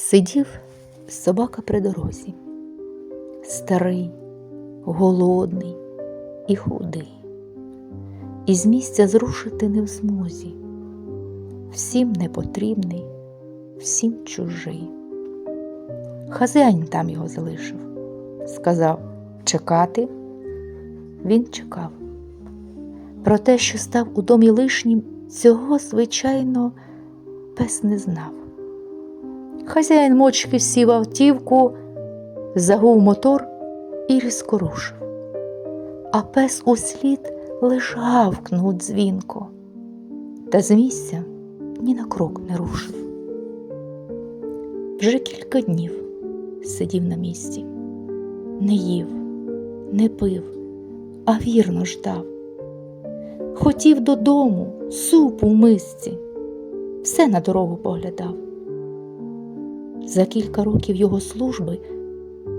Сидів собака при дорозі, старий, голодний і худий, і з місця зрушити не в змозі, всім непотрібний, всім чужий. Хазяїн там його залишив, сказав чекати. Він чекав. Про те, що став у домі лишнім, цього, звичайно, пес не знав. Хазяїн мочки сів автівку, загув мотор і різко рушив. А пес услід лиш гавкнув дзвінко, та з місця ні на крок не рушив. Вже кілька днів сидів на місці, не їв, не пив, а вірно ждав. Хотів додому, супу в мисці, все на дорогу поглядав. За кілька років його служби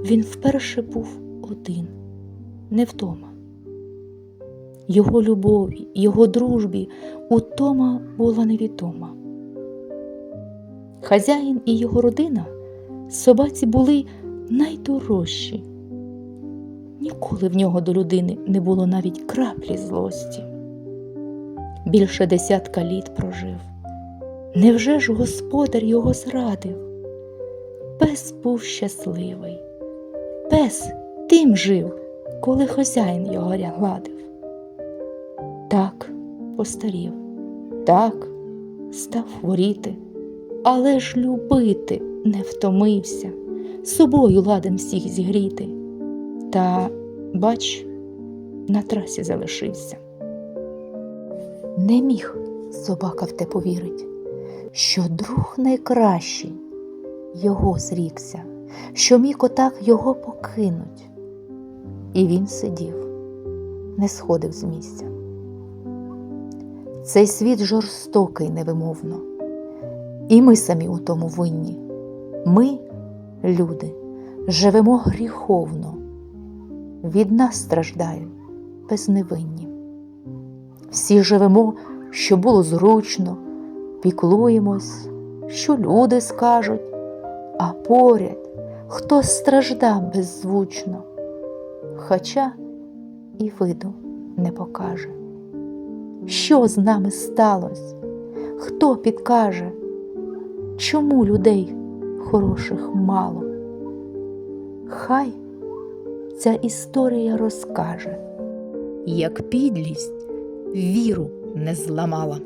він вперше був один, не вдома. Його любові, його дружбі утома була невідома. Хазяїн і його родина собаці були найдорожчі. Ніколи в нього до людини не було навіть краплі злості. Більше десятка літ прожив. Невже ж господар його зрадив? Пес був щасливий. Пес тим жив, коли хазяїн його гладив. Так постарів, так став хворіти, але ж любити не втомився, собою ладен всіх зігріти. Та, бач, на трасі залишився. Не міг собака в те повірить, що друг найкращий його зрікся, що міг отак його покинуть. І він сидів, не сходив з місця. Цей світ жорстокий невимовно, і ми самі у тому винні. Ми, люди, живемо гріховно, від нас страждають безневинні. Всі живемо, що було зручно, піклуємось, що люди скажуть, а поряд хто страждав беззвучно, хоча і виду не покаже. Що з нами сталося? Хто підкаже, чому людей хороших мало? Хай ця історія розкаже, як підлість віру не зламала.